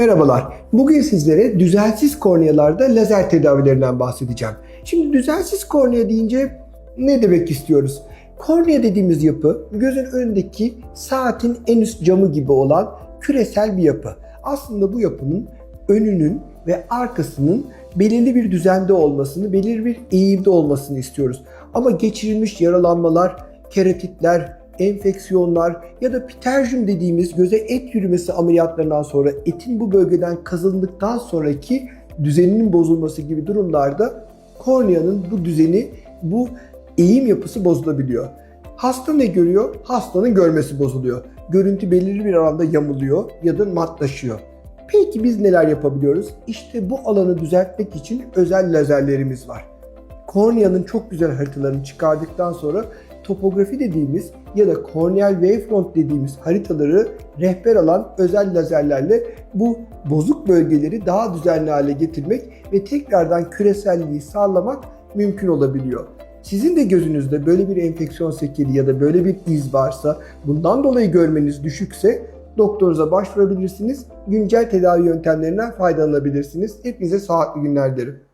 Merhabalar. Bugün sizlere düzensiz kornealarda lazer tedavilerinden bahsedeceğim. Şimdi düzensiz kornea deyince ne demek istiyoruz? Kornea dediğimiz yapı gözün önündeki saatin en üst camı gibi olan küresel bir yapı. Aslında bu yapının önünün ve arkasının belirli bir düzende olmasını, belirli bir eğimde olmasını istiyoruz. Ama geçirilmiş yaralanmalar, keratitler, enfeksiyonlar ya da piterjüm dediğimiz göze et yürümesi ameliyatlarından sonra etin bu bölgeden kazındıktan sonraki düzeninin bozulması gibi durumlarda korneanın bu düzeni, bu eğim yapısı bozulabiliyor. Hasta ne görüyor? Hastanın görmesi bozuluyor. Görüntü belirli bir alanda yamuluyor ya da matlaşıyor. Peki biz neler yapabiliyoruz? İşte bu alanı düzeltmek için özel lazerlerimiz var. Korneanın çok güzel haritalarını çıkardıktan sonra topografi dediğimiz ya da corneal wavefront dediğimiz haritaları rehber alan özel lazerlerle bu bozuk bölgeleri daha düzenli hale getirmek ve tekrardan küreselliği sağlamak mümkün olabiliyor. Sizin de gözünüzde böyle bir enfeksiyon sekili ya da böyle bir iz varsa, bundan dolayı görmeniz düşükse doktorunuza başvurabilirsiniz. Güncel tedavi yöntemlerinden faydalanabilirsiniz. Hepinize sağlıklı günler dilerim.